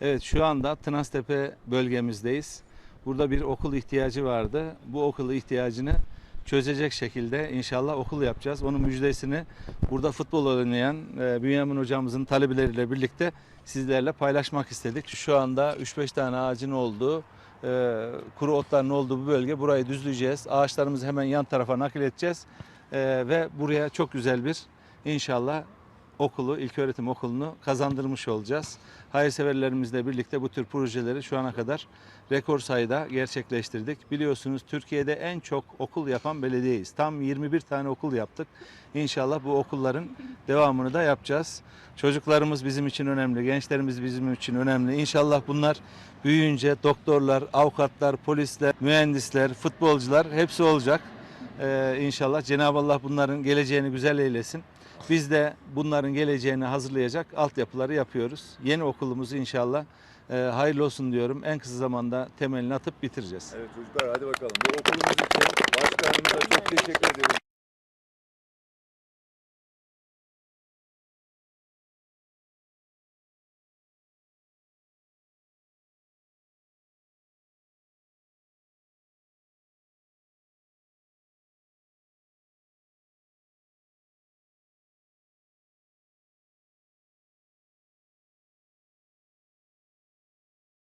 Evet şu anda Tınaztepe bölgemizdeyiz. Burada bir okul ihtiyacı vardı. Bu okul ihtiyacını çözecek şekilde inşallah okul yapacağız. Onun müjdesini burada futbol oynayan e, Bünyamin hocamızın talebeleriyle birlikte sizlerle paylaşmak istedik. Şu anda 3-5 tane ağacın olduğu, e, kuru otların olduğu bu bölge. Burayı düzleyeceğiz. Ağaçlarımızı hemen yan tarafa nakil edeceğiz. E, ve buraya çok güzel bir inşallah okulu, ilköğretim okulunu kazandırmış olacağız. Hayırseverlerimizle birlikte bu tür projeleri şu ana kadar rekor sayıda gerçekleştirdik. Biliyorsunuz Türkiye'de en çok okul yapan belediyeyiz. Tam 21 tane okul yaptık. İnşallah bu okulların devamını da yapacağız. Çocuklarımız bizim için önemli, gençlerimiz bizim için önemli. İnşallah bunlar büyüyünce doktorlar, avukatlar, polisler, mühendisler, futbolcular hepsi olacak. Ee, inşallah Cenab-ı Allah bunların geleceğini güzel eylesin. Biz de bunların geleceğini hazırlayacak altyapıları yapıyoruz. Yeni okulumuzu inşallah e, hayırlı olsun diyorum. En kısa zamanda temelini atıp bitireceğiz. Evet çocuklar hadi bakalım. Bu okulumuz için başkanımıza çok teşekkür ediyoruz.